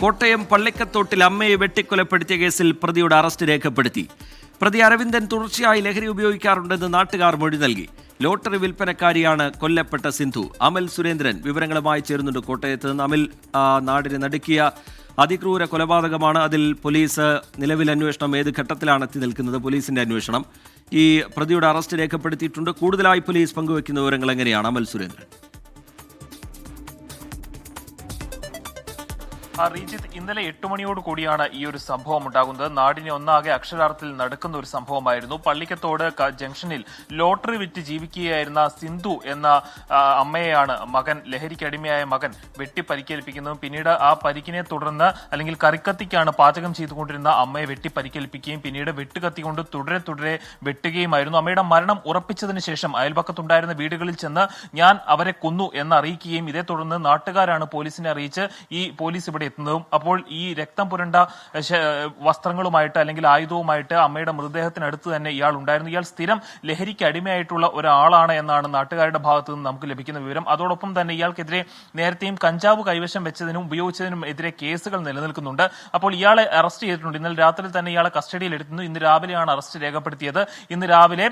കോട്ടയം പള്ളിക്കത്തോട്ടിൽ അമ്മയെ വെട്ടിക്കൊലപ്പെടുത്തിയ കേസിൽ പ്രതിയുടെ അറസ്റ്റ് രേഖപ്പെടുത്തി. പ്രതി അരവിന്ദൻ തുടർച്ചയായി ലഹരി ഉപയോഗിക്കാറുണ്ടെന്ന് നാട്ടുകാർ മൊഴി നൽകി. ലോട്ടറി വിൽപ്പനക്കാരിയാണ് കൊല്ലപ്പെട്ട സിന്ധു. അമൽ സുരേന്ദ്രൻ വിവരങ്ങളുമായി ചേരുന്നുണ്ട്. കോട്ടയത്ത് നിന്ന് അമൽ നാടിനെ നടുക്കിയ അതിക്രൂര കൊലപാതകമാണ് അതിൽ പോലീസ് നിലവിൽ അന്വേഷണം ഏത് ഘട്ടത്തിലാണ് എത്തി നിൽക്കുന്നത് പോലീസിന്റെ അന്വേഷണം. ഈ പ്രതിയുടെ അറസ്റ്റ് രേഖപ്പെടുത്തിയിട്ടുണ്ട്. കൂടുതലായി പോലീസ് പങ്കുവയ്ക്കുന്ന വിവരങ്ങൾ എങ്ങനെയാണ്? അമൽ സുരേന്ദ്രൻ. റീജിത്ത് ഇന്നലെ എട്ട് മണിയോട് കൂടിയാണ് ഈ ഒരു സംഭവം ഉണ്ടാകുന്നത്. നാടിനെ ഒന്നാകെ അക്ഷരാർത്ഥത്തിൽ നടക്കുന്ന ഒരു സംഭവമായിരുന്നു. പള്ളിക്കത്തോട് ജംഗ്ഷനിൽ ലോട്ടറി വിറ്റ് ജീവിക്കുകയായിരുന്ന സിന്ധു എന്ന അമ്മയെയാണ് മകൻ ലഹരിക്കടിമയായ മകൻ വെട്ടി പരിക്കേൽപ്പിക്കുന്നതും പിന്നീട് ആ പരിക്കിനെ തുടർന്ന് അല്ലെങ്കിൽ കറിക്കത്തിക്കാണ് പാചകം ചെയ്തുകൊണ്ടിരുന്ന അമ്മയെ വെട്ടി പരിക്കേൽപ്പിക്കുകയും പിന്നീട് വെട്ടുകത്തിക്കൊണ്ട് തുടരെ തുടരെ വെട്ടുകയുമായിരുന്നു. അമ്മയുടെ മരണം ഉറപ്പിച്ചതിന് ശേഷം അയൽപക്കത്തുണ്ടായിരുന്ന വീടുകളിൽ ചെന്ന് ഞാൻ അവരെ കൊന്നു എന്ന് അറിയിക്കുകയും ഇതേ തുടർന്ന് നാട്ടുകാരാണ് പോലീസിനെ അറിയിച്ച് ഈ പോലീസ് ഇവിടെ എത്തുന്നതും അപ്പോൾ ഈ രക്തം പുരണ്ട വസ്ത്രങ്ങളുമായിട്ട് അല്ലെങ്കിൽ ആയുധവുമായിട്ട് അമ്മയുടെ മൃതദേഹത്തിനടുത്ത് തന്നെ ഇയാൾ ഉണ്ടായിരുന്നു. ഇയാൾ സ്ഥിരം ലഹരിക്ക് അടിമയായിട്ടുള്ള ഒരാളാണ് എന്നാണ് നാട്ടുകാരുടെ ഭാഗത്തു നിന്ന് നമുക്ക് ലഭിക്കുന്ന വിവരം. അതോടൊപ്പം തന്നെ ഇയാൾക്കെതിരെ നേരത്തെയും കഞ്ചാവ് കൈവശം വെച്ചതിനും ഉപയോഗിച്ചതിനും എതിരെ കേസുകൾ നിലനിൽക്കുന്നുണ്ട്. അപ്പോൾ ഇയാളെ അറസ്റ്റ് ചെയ്തിട്ടുണ്ട്. ഇന്നലെ രാത്രി തന്നെ ഇയാളെ കസ്റ്റഡിയിൽ എടുക്കുന്നു ഇന്ന് രാവിലെയാണ് അറസ്റ്റ് രേഖപ്പെടുത്തിയത്. ഇന്ന് രാവിലെ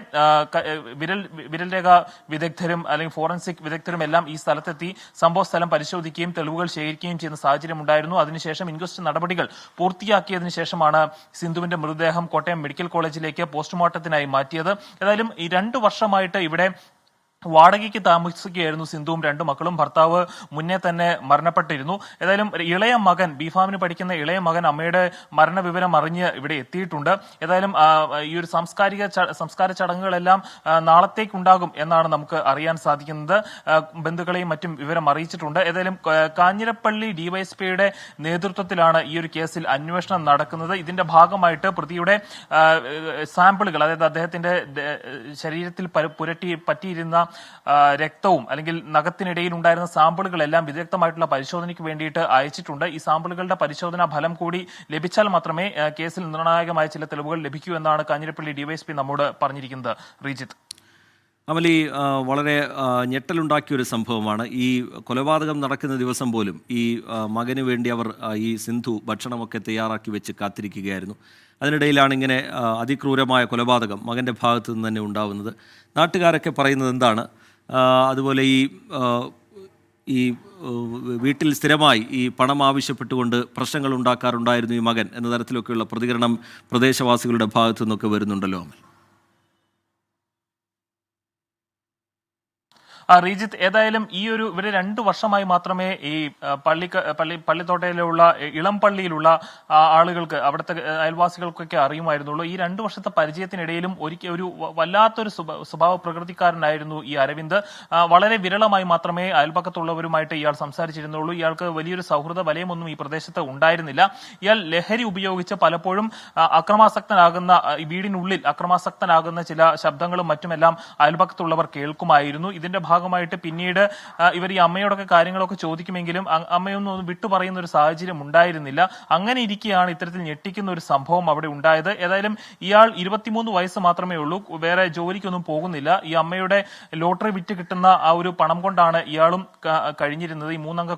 വിരൽ വിരൽ രേഖ വിദഗ്ധരും അല്ലെങ്കിൽ ഫോറൻസിക് വിദഗ്ധരും എല്ലാം ഈ സ്ഥലത്തെത്തി സംഭവ സ്ഥലം പരിശോധിക്കുകയും തെളിവുകൾ ശേഖരിക്കുകയും ചെയ്യുന്ന സാഹചര്യം ഉണ്ടായിരുന്നു അതിനുശേഷം ഇൻക്വസ്റ്റ് നടപടികൾ പൂർത്തിയാക്കിയതിനു ശേഷമാണ് സിന്ധുവിന്റെ മൃതദേഹം കോട്ടയം മെഡിക്കൽ കോളേജിലേക്ക് പോസ്റ്റ്മോർട്ടത്തിനായി മാറ്റിയത്. ഏതായാലും ഈ രണ്ടു വർഷമായിട്ട് ഇവിടെ വാടകയ്ക്ക് താമസിക്കുകയായിരുന്നു സിന്ധുവും രണ്ടു മക്കളും. ഭർത്താവ് മുന്നേ തന്നെ മരണപ്പെട്ടിരുന്നു. ഏതായാലും ഇളയ മകൻ ബിഫാമിന് പഠിക്കുന്ന ഇളയ മകൻ അമ്മയുടെ മരണവിവരം അറിഞ്ഞ് ഇവിടെ എത്തിയിട്ടുണ്ട്. ഏതായാലും ഈ ഒരു സാംസ്കാരിക സംസ്കാര ചടങ്ങുകളെല്ലാം നാളത്തേക്കുണ്ടാകും എന്നാണ് നമുക്ക് അറിയാൻ സാധിക്കുന്നത്. ബന്ധുക്കളെയും മറ്റും വിവരം അറിയിച്ചിട്ടുണ്ട്. ഏതായാലും കാഞ്ഞിരപ്പള്ളി ഡിവൈഎസ്പിയുടെ നേതൃത്വത്തിലാണ് ഈ ഒരു കേസിൽ അന്വേഷണം നടക്കുന്നത്. ഇതിന്റെ ഭാഗമായിട്ട് പ്രതിയുടെ സാമ്പിളുകൾ അതായത് അദ്ദേഹത്തിന്റെ ശരീരത്തിൽ പര- പുരട്ടി പറ്റിയിരുന്ന രക്തവും അല്ലെങ്കിൽ നഖത്തിനിടയിൽ ഉണ്ടായിരുന്ന സാമ്പിളുകളെല്ലാം വിദഗ്ധമായിട്ടുള്ള പരിശോധനയ്ക്ക് വേണ്ടിയിട്ട് അയച്ചിട്ടുണ്ട്. ഈ സാമ്പിളുകളുടെ പരിശോധനാ ഫലം കൂടി ലഭിച്ചാൽ മാത്രമേ കേസിൽ നിർണായകമായ ചില തെളിവുകൾ ലഭിക്കൂ എന്നാണ് കാഞ്ഞിരപ്പള്ളി ഡിവൈഎസ്പി നമ്മോട് പറഞ്ഞിരിക്കുന്നത്. റീജിത്ത്. അമലി വളരെ ഞെട്ടലുണ്ടാക്കിയൊരു സംഭവമാണ്. ഈ കൊലപാതകം നടക്കുന്ന ദിവസം പോലും ഈ മകന് വേണ്ടി അവർ ഈ സിന്ധു ഭക്ഷണമൊക്കെ തയ്യാറാക്കി വെച്ച് കാത്തിരിക്കുകയായിരുന്നു. അതിനിടയിലാണ് ഇങ്ങനെ അതിക്രൂരമായ കൊലപാതകം മകന്റെ ഭാഗത്തു നിന്ന് തന്നെ ഉണ്ടാവുന്നത്. നാട്ടുകാരൊക്കെ പറയുന്നത് എന്താണ്? അതുപോലെ ഈ ഈ വീട്ടിൽ സ്ഥിരമായി ഈ പണം ആവശ്യപ്പെട്ടുകൊണ്ട് പ്രശ്നങ്ങൾ ഉണ്ടാക്കാറുണ്ടായിരുന്നു ഈ മകൻ എന്ന തരത്തിലൊക്കെയുള്ള പ്രതികരണം പ്രദേശവാസികളുടെ ഭാഗത്തു നിന്നൊക്കെ വരുന്നുണ്ടല്ലോ അമൽ ആ റീജിത്ത് ഏതായാലും ഈ ഒരു ഇവർ രണ്ടു വർഷമായി മാത്രമേ ഈ പള്ളി പള്ളി പള്ളിത്തോട്ടയിലുള്ള ഇളം പള്ളിയിലുള്ള ആളുകൾക്ക് അവിടുത്തെ അയൽവാസികൾക്കൊക്കെ അറിയുമായിരുന്നുള്ളൂ. ഈ രണ്ടു വർഷത്തെ പരിചയത്തിനിടയിലും ഒരിക്കൽ ഒരു വല്ലാത്തൊരു സ്വഭ- സ്വഭാവ പ്രകൃതിക്കാരനായിരുന്നു ഈ അരവിന്ദ്. വളരെ വിരളമായി മാത്രമേ അയൽപക്കത്തുള്ളവരുമായിട്ട് ഇയാൾ സംസാരിച്ചിരുന്നുള്ളൂ. ഇയാൾക്ക് വലിയൊരു സൗഹൃദ വലയമൊന്നും ഈ പ്രദേശത്ത് ഉണ്ടായിരുന്നില്ല. ഇയാൾ ലഹരി ഉപയോഗിച്ച് പലപ്പോഴും അക്രമാസക്തനാകുന്ന വീടിനുള്ളിൽ അക്രമാസക്തനാകുന്ന ചില ശബ്ദങ്ങളും മറ്റുമെല്ലാം അയൽപക്കത്തുള്ളവർ കേൾക്കുമായിരുന്നു. ഇതിന്റെ ഭാഗമായിട്ട് പിന്നീട് ഇവർ ഈ അമ്മയോടൊക്കെ കാര്യങ്ങളൊക്കെ ചോദിക്കുമെങ്കിലും അമ്മയൊന്നും ഒന്നും വിട്ടു പറയുന്ന ഒരു സാഹചര്യം ഉണ്ടായിരുന്നില്ല. അങ്ങനെ ഇരിക്കെയാണ് ഇത്തരത്തിൽ ഞെട്ടിക്കുന്ന ഒരു സംഭവം അവിടെ ഉണ്ടായത്. ഏതായാലും ഇയാൾ ഇരുപത്തിമൂന്ന് വയസ്സ് മാത്രമേ ഉള്ളൂ. വേറെ ജോലിക്കൊന്നും പോകുന്നില്ല. ഈ അമ്മയുടെ ലോട്ടറി വിറ്റ് കിട്ടുന്ന ആ ഒരു പണം കൊണ്ടാണ് ഇയാളും കഴിഞ്ഞിരുന്നത്. ഈ മൂന്നംഗ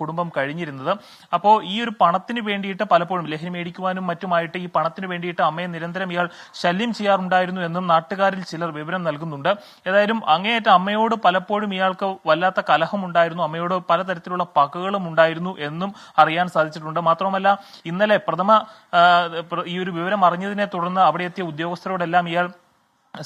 കുടുംബം കഴിഞ്ഞിരുന്നത്. അപ്പോൾ ഈ ഒരു പണത്തിന് വേണ്ടിയിട്ട് പലപ്പോഴും ലഹരി മേടിക്കുവാനും മറ്റുമായിട്ട് ഈ പണത്തിന് വേണ്ടിയിട്ട് അമ്മയെ നിരന്തരം ഇയാൾ ശല്യം ചെയ്യാറുണ്ടായിരുന്നു എന്നും നാട്ടുകാരിൽ ചിലർ വിവരം നൽകുന്നുണ്ട്. ഏതായാലും അങ്ങേയറ്റ അമ്മയോട് പലപ്പോഴും ഇയാൾക്ക് വല്ലാത്ത കലഹമുണ്ടായിരുന്നു. അമ്മയോട് പലതരത്തിലുള്ള പകകളും ഉണ്ടായിരുന്നു എന്നും അറിയാൻ സാധിച്ചിട്ടുണ്ട്. മാത്രമല്ല ഇന്നലെ പ്രഥമ ഈ ഒരു വിവരം അറിഞ്ഞതിനെ തുടർന്ന് അവിടെ എത്തിയ ഉദ്യോഗസ്ഥരോടെല്ലാം ഇയാൾ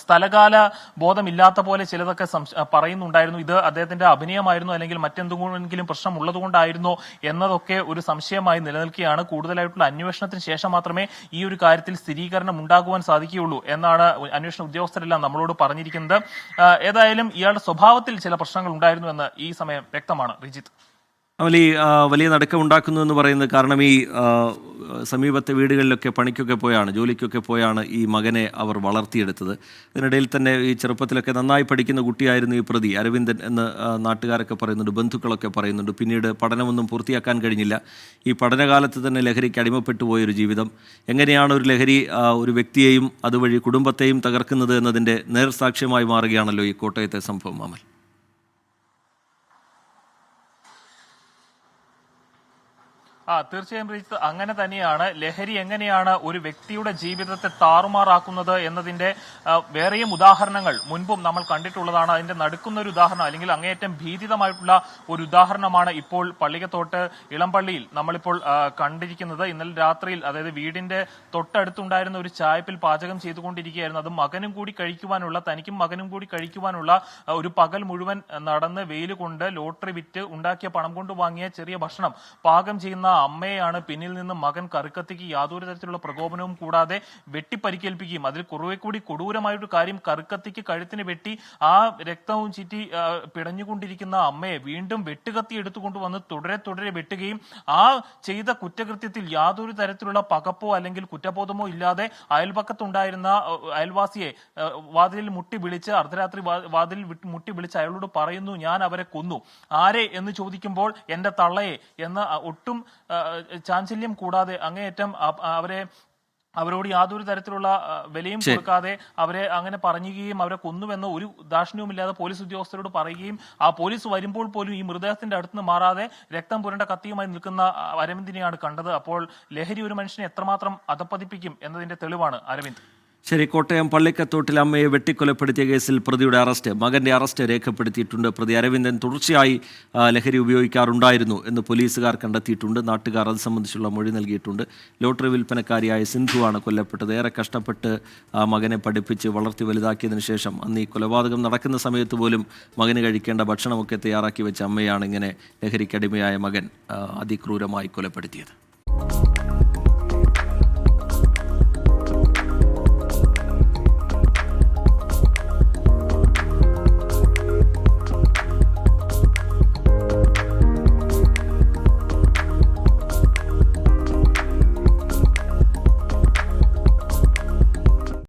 സ്ഥലകാല ബോധമില്ലാത്ത പോലെ ചിലതൊക്കെ പറയുന്നുണ്ടായിരുന്നു. ഇത് അദ്ദേഹത്തിന്റെ അഭിനയമായിരുന്നു അല്ലെങ്കിൽ മറ്റെന്തെങ്കിലും പ്രശ്നം ഉള്ളതുകൊണ്ടായിരുന്നോ എന്നതൊക്കെ ഒരു സംശയമായി നിലനിൽക്കുകയാണ്. കൂടുതലായിട്ടുള്ള അന്വേഷണത്തിന് ശേഷം മാത്രമേ ഈ ഒരു കാര്യത്തിൽ സ്ഥിരീകരണം ഉണ്ടാകുവാൻ സാധിക്കുകയുള്ളൂ എന്നാണ് അന്വേഷണ ഉദ്യോഗസ്ഥരെല്ലാം നമ്മളോട് പറഞ്ഞിരിക്കുന്നത്. ഏതായാലും ഇയാളുടെ സ്വഭാവത്തിൽ ചില പ്രശ്നങ്ങൾ ഉണ്ടായിരുന്നു എന്ന് ഈ സമയം വ്യക്തമാണ്. റിജിത്ത്. ഈ വലിയ നടുക്കം ഉണ്ടാക്കുന്നു എന്ന് പറയുന്നത് കാരണം ഈ സമീപത്തെ വീടുകളിലൊക്കെ പണിക്കൊക്കെ പോയാണ് ജോലിക്കൊക്കെ പോയാണ് ഈ മകനെ അവർ വളർത്തിയെടുത്തത്. ഇതിനിടയിൽ തന്നെ ഈ ചെറുപ്പത്തിലൊക്കെ നന്നായി പഠിക്കുന്ന കുട്ടിയായിരുന്നു ഈ പ്രതി അരവിന്ദൻ എന്ന് നാട്ടുകാരൊക്കെ പറയുന്നുണ്ട് ബന്ധുക്കളൊക്കെ പറയുന്നുണ്ട്. പിന്നീട് പഠനമൊന്നും പൂർത്തിയാക്കാൻ കഴിഞ്ഞില്ല. ഈ പഠനകാലത്ത് തന്നെ ലഹരിക്ക് അടിമപ്പെട്ടു പോയൊരു ജീവിതം. എങ്ങനെയാണ് ഒരു ലഹരി ഒരു വ്യക്തിയെയും അതുവഴി കുടുംബത്തെയും തകർക്കുന്നത് എന്നതിന്റെ നേർസാക്ഷ്യമായി മാറുകയാണല്ലോ ഈ കോട്ടയത്തെ സംഭവം അമൽ. ആ തീർച്ചയായും റീത്ത് അങ്ങനെ തന്നെയാണ്. ലഹരി എങ്ങനെയാണ് ഒരു വ്യക്തിയുടെ ജീവിതത്തെ താറുമാറാക്കുന്നത് എന്നതിന്റെ വേറെയും ഉദാഹരണങ്ങൾ മുൻപും നമ്മൾ കണ്ടിട്ടുള്ളതാണ്. അതിന്റെ നടുക്കുന്ന ഒരു ഉദാഹരണം അല്ലെങ്കിൽ അങ്ങേയറ്റം ഭീതിതമായിട്ടുള്ള ഒരു ഉദാഹരണമാണ് ഇപ്പോൾ പള്ളിക്കത്തോട്ട് ഇളംപള്ളിയിൽ നമ്മളിപ്പോൾ കണ്ടിരിക്കുന്നത്. ഇന്നലെ രാത്രിയിൽ അതായത് വീടിന്റെ തൊട്ടടുത്തുണ്ടായിരുന്ന ഒരു ചായപ്പിൽ പാചകം ചെയ്തുകൊണ്ടിരിക്കുകയായിരുന്നു. അത് മകനും കൂടി കഴിക്കുവാനുള്ള തനിക്കും മകനും കൂടി കഴിക്കുവാനുള്ള ഒരു പകൽ മുഴുവൻ നടന്ന് വെയിൽ കൊണ്ട് ലോട്ടറി വിറ്റ് ഉണ്ടാക്കിയ പണം കൊണ്ട് വാങ്ങിയ ചെറിയ ഭക്ഷണം. പാകം ചെയ്യുന്ന അമ്മയെയാണ് പിന്നിൽ നിന്ന് മകൻ കറുക്കത്തിക്ക് യാതൊരു തരത്തിലുള്ള പ്രകോപനവും കൂടാതെ വെട്ടിപ്പരിക്കേൽപ്പിക്കുകയും അതിൽ കുറുവെ കൂടി കൊടൂരമായൊരു കാര്യം കറുക്കത്തിക്ക് കഴുത്തിന് വെട്ടി ആ രക്തവും ചീറ്റി പിടഞ്ഞുകൊണ്ടിരിക്കുന്ന അമ്മയെ വീണ്ടും വെട്ടുകത്തി എടുത്തുകൊണ്ട് വന്ന് തുടരെ തുടരെ വെട്ടുകയും ആ ചെയ്ത കുറ്റകൃത്യത്തിൽ യാതൊരു തരത്തിലുള്ള പകപ്പോ അല്ലെങ്കിൽ കുറ്റബോധമോ ഇല്ലാതെ അയൽപക്കത്തുണ്ടായിരുന്ന അയൽവാസിയെ വാതിലിൽ മുട്ടി വിളിച്ച് അർദ്ധരാത്രി വാതിലിൽ മുട്ടി വിളിച്ച് അയാളോട് പറയുന്നു ഞാൻ അവരെ കൊന്നു. ആരെ? എന്ന് ചോദിക്കുമ്പോൾ എന്റെ തള്ളയെ എന്ന ഒട്ടും ചാഞ്ചല്യം കൂടാതെ അങ്ങേയറ്റം അവരെ അവരോട് യാതൊരു തരത്തിലുള്ള വിലയും കൊടുക്കാതെ അവരെ അങ്ങനെ പറഞ്ഞുകയും അവരെ കൊന്നുവെന്ന് ഒരു ദാക്ഷിണ്യവുമില്ലാതെ പോലീസ് ഉദ്യോഗസ്ഥരോട് പറയുകയും ആ പോലീസ് വരുമ്പോൾ പോലും ഈ മൃതദേഹത്തിന്റെ അടുത്ത് മാറാതെ രക്തം പുരണ്ട കത്തിയുമായി നിൽക്കുന്ന അരവിന്ദിനെയാണ് കണ്ടത്. അപ്പോൾ ലഹരി ഒരു മനുഷ്യനെ എത്രമാത്രം അധപ്പതിപ്പിക്കും എന്നതിന്റെ തെളിവാണ് അരവിന്ദ്. ശരി കോട്ടയം പള്ളിക്കത്തോട്ടിൽ അമ്മയെ വെട്ടിക്കൊലപ്പെടുത്തിയ കേസിൽ പ്രതിയുടെ അറസ്റ്റ്. മകന്റെ അറസ്റ്റ് രേഖപ്പെടുത്തിയിട്ടുണ്ട്. പ്രതി അരവിന്ദൻ തുടർച്ചയായി ലഹരി ഉപയോഗിക്കാറുണ്ടായിരുന്നു എന്ന് പോലീസുകാർ കണ്ടെത്തിയിട്ടുണ്ട്. നാട്ടുകാർ അത് സംബന്ധിച്ചുള്ള മൊഴി നൽകിയിട്ടുണ്ട്. ലോട്ടറി വിൽപ്പനക്കാരിയായ സിന്ധുവാണ് കൊല്ലപ്പെട്ടത്. ഏറെ കഷ്ടപ്പെട്ട് ആ മകനെ പഠിപ്പിച്ച് വളർത്തി വലുതാക്കിയതിനു ശേഷം അന്ന് ഈ കൊലപാതകം നടക്കുന്ന സമയത്ത് പോലും മകന് കഴിക്കേണ്ട ഭക്ഷണമൊക്കെ തയ്യാറാക്കി വെച്ച അമ്മയാണ് ഇങ്ങനെ ലഹരിക്കടിമയായ മകൻ അതിക്രൂരമായി കൊലപ്പെടുത്തിയത്.